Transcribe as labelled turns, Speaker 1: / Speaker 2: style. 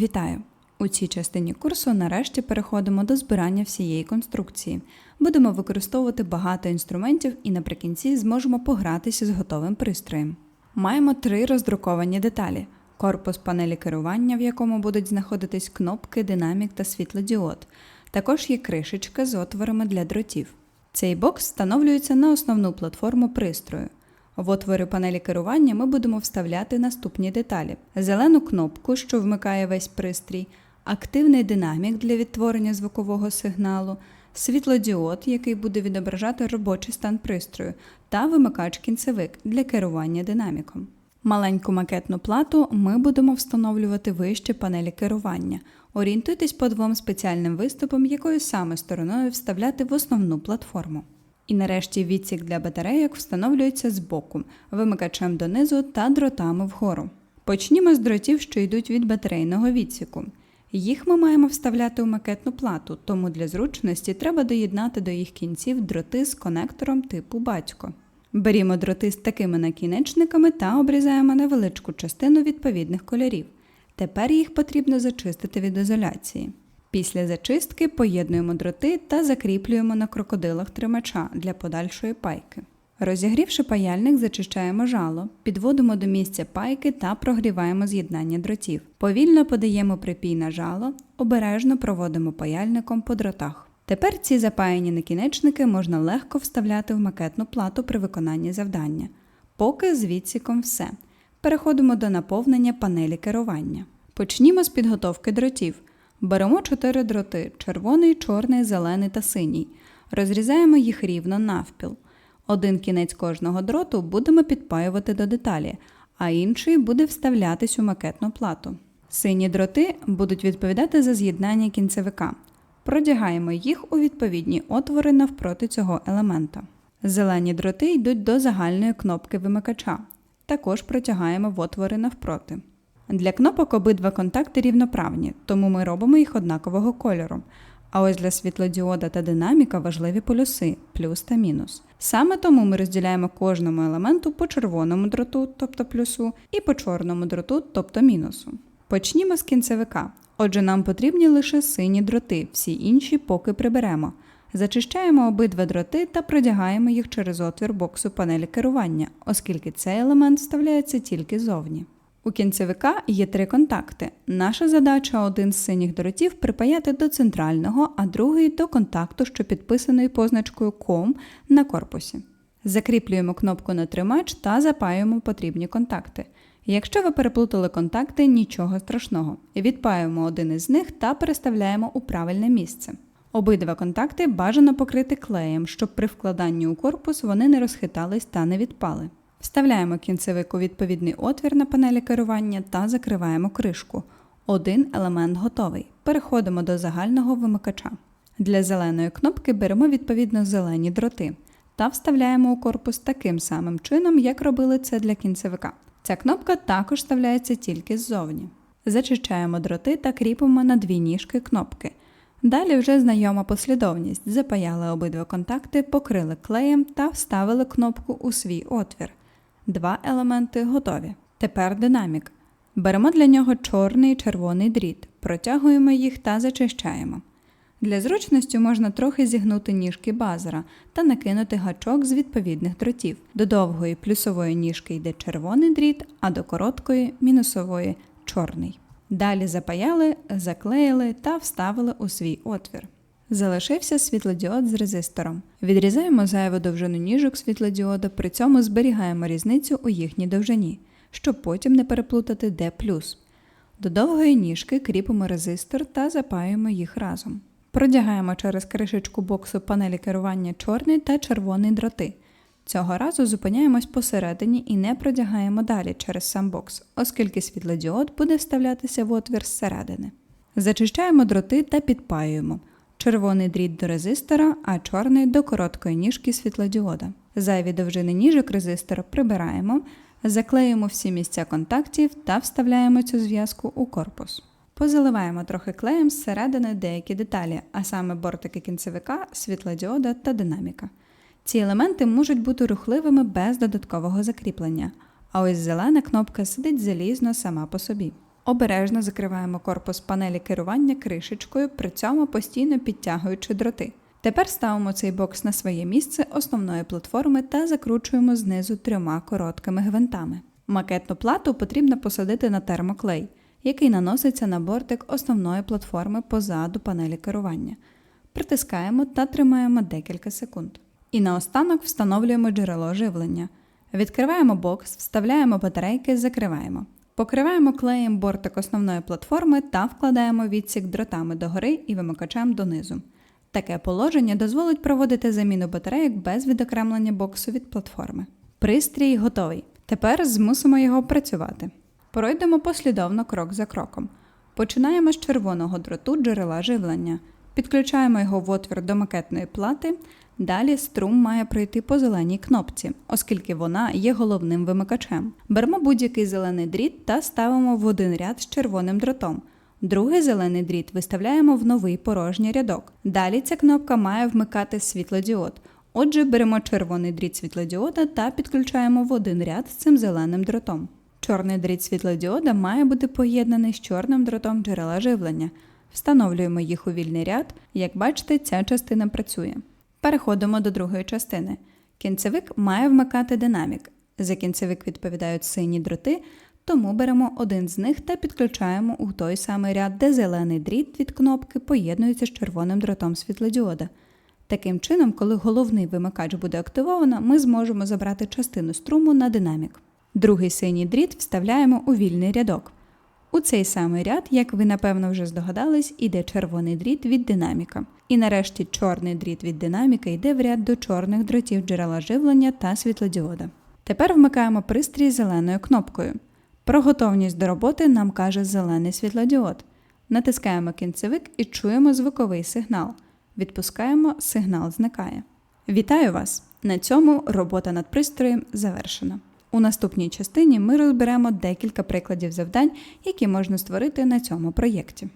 Speaker 1: Вітаю! У цій частині курсу нарешті переходимо до збирання всієї конструкції. Будемо використовувати багато інструментів і наприкінці зможемо погратися з готовим пристроєм. Маємо три роздруковані деталі: корпус панелі керування, в якому будуть знаходитись кнопки, динамік та світлодіод. Також є кришечка з отворами для дротів. Цей бокс встановлюється на основну платформу пристрою. В отвори панелі керування ми будемо вставляти наступні деталі: зелену кнопку, що вмикає весь пристрій, активний динамік для відтворення звукового сигналу, світлодіод, який буде відображати робочий стан пристрою, та вимикач-кінцевик для керування динаміком. Маленьку макетну плату ми будемо встановлювати вище панелі керування. Орієнтуйтесь по двом спеціальним виступам, якою саме стороною вставляти в основну платформу. І нарешті відсік для батарейок встановлюється збоку, вимикачем донизу та дротами вгору. Почнімо з дротів, що йдуть від батарейного відсіку. Їх ми маємо вставляти у макетну плату, тому для зручності треба доєднати до їх кінців дроти з конектором типу батько. Берімо дроти з такими накінечниками та обрізаємо невеличку частину відповідних кольорів. Тепер їх потрібно зачистити від ізоляції. Після зачистки поєднуємо дроти та закріплюємо на крокодилах тримача для подальшої пайки. Розігрівши паяльник, зачищаємо жало, підводимо до місця пайки та прогріваємо з'єднання дротів. Повільно подаємо припій на жало, обережно проводимо паяльником по дротах. Тепер ці запаяні накінечники можна легко вставляти в макетну плату при виконанні завдання. Поки з відсіком все. Переходимо до наповнення панелі керування. Почнімо з підготовки дротів. Беремо 4 дроти: червоний, чорний, зелений та синій. Розрізаємо їх рівно навпіл. Один кінець кожного дроту будемо підпаювати до деталі, а інший буде вставлятись у макетну плату. Сині дроти будуть відповідати за з'єднання кінцевика. Продягаємо їх у відповідні отвори навпроти цього елемента. Зелені дроти йдуть до загальної кнопки вимикача. Також протягаємо в отвори навпроти. Для кнопок обидва контакти рівноправні, тому ми робимо їх однакового кольору. А ось для світлодіода та динаміка важливі полюси плюс та мінус. Саме тому ми розділяємо кожному елементу по червоному дроту, тобто плюсу, і по чорному дроту, тобто мінусу. Почнімо з кінцевика. Отже, нам потрібні лише сині дроти, всі інші поки приберемо. Зачищаємо обидва дроти та продягаємо їх через отвір боксу панелі керування, оскільки цей елемент вставляється тільки зовні. У кінцевика є три контакти. Наша задача один з синіх дротів припаяти до центрального, а другий до контакту, що підписаний позначкою COM на корпусі. Закріплюємо кнопку на тримач та запаюємо потрібні контакти. Якщо ви переплутали контакти, нічого страшного. Відпаюємо один із них та переставляємо у правильне місце. Обидва контакти бажано покрити клеєм, щоб при вкладанні у корпус вони не розхитались та не відпали. Вставляємо кінцевик у відповідний отвір на панелі керування та закриваємо кришку. Один елемент готовий. Переходимо до загального вимикача. Для зеленої кнопки беремо відповідно зелені дроти та вставляємо у корпус таким самим чином, як робили це для кінцевика. Ця кнопка також вставляється тільки ззовні. Зачищаємо дроти та кріпимо на дві ніжки кнопки. Далі вже знайома послідовність. Запаяли обидва контакти, покрили клеєм та вставили кнопку у свій отвір. Два елементи готові. Тепер динамік. Беремо для нього чорний і червоний дріт, протягуємо їх та зачищаємо. Для зручності можна трохи зігнути ніжки базера та накинути гачок з відповідних дротів. До довгої плюсової ніжки йде червоний дріт, а до короткої мінусової чорний. Далі запаяли, заклеїли та вставили у свій отвір. Залишився світлодіод з резистором. Відрізаємо зайву довжину ніжок світлодіода, при цьому зберігаємо різницю у їхній довжині, щоб потім не переплутати де плюс. До довгої ніжки кріпимо резистор та запаюємо їх разом. Продягаємо через кришечку боксу панелі керування чорний та червоний дроти. Цього разу зупиняємось посередині і не продягаємо далі через сам бокс, оскільки світлодіод буде вставлятися в отвір зсередини. Зачищаємо дроти та підпаюємо. Червоний дріт до резистора, а чорний до короткої ніжки світлодіода. Зайві довжини ніжок резистора прибираємо, заклеїмо всі місця контактів та вставляємо цю зв'язку у корпус. Позаливаємо трохи клеєм зсередини деякі деталі, а саме бортики кінцевика, світлодіода та динаміка. Ці елементи можуть бути рухливими без додаткового закріплення, а ось зелена кнопка сидить залізно сама по собі. Обережно закриваємо корпус панелі керування кришечкою, при цьому постійно підтягуючи дроти. Тепер ставимо цей бокс на своє місце основної платформи та закручуємо знизу трьома короткими гвинтами. Макетну плату потрібно посадити на термоклей, який наноситься на бортик основної платформи позаду панелі керування. Притискаємо та тримаємо декілька секунд. І наостанок встановлюємо джерело живлення. Відкриваємо бокс, вставляємо батарейки, закриваємо. Покриваємо клеєм бортик основної платформи та вкладаємо відсік дротами догори і вимикачем донизу. Таке положення дозволить проводити заміну батарейок без відокремлення боксу від платформи. Пристрій готовий. Тепер змусимо його працювати. Пройдемо послідовно крок за кроком. Починаємо з червоного дроту джерела живлення. Підключаємо його в отвір до макетної плати. Далі струм має пройти по зеленій кнопці, оскільки вона є головним вимикачем. Беремо будь-який зелений дріт та ставимо в один ряд з червоним дротом. Другий зелений дріт виставляємо в новий порожній рядок. Далі ця кнопка має вмикати світлодіод. Отже, беремо червоний дріт світлодіода та підключаємо в один ряд з цим зеленим дротом. Чорний дріт світлодіода має бути поєднаний з чорним дротом джерела живлення. Встановлюємо їх у вільний ряд. Як бачите, ця частина працює. Переходимо до другої частини. Кінцевик має вмикати динамік. За кінцевик відповідають сині дроти, тому беремо один з них та підключаємо у той самий ряд, де зелений дріт від кнопки поєднується з червоним дротом світлодіода. Таким чином, коли головний вимикач буде активовано, ми зможемо забрати частину струму на динамік. Другий синій дріт вставляємо у вільний рядок. У цей самий ряд, як ви напевно вже здогадались, іде червоний дріт від динаміка. І нарешті чорний дріт від динаміка йде в ряд до чорних дротів джерела живлення та світлодіода. Тепер вмикаємо пристрій зеленою кнопкою. Про готовність до роботи нам каже зелений світлодіод. Натискаємо кінцевик і чуємо звуковий сигнал. Відпускаємо, сигнал зникає. Вітаю вас! На цьому робота над пристроєм завершена. У наступній частині ми розберемо декілька прикладів завдань, які можна створити на цьому проєкті.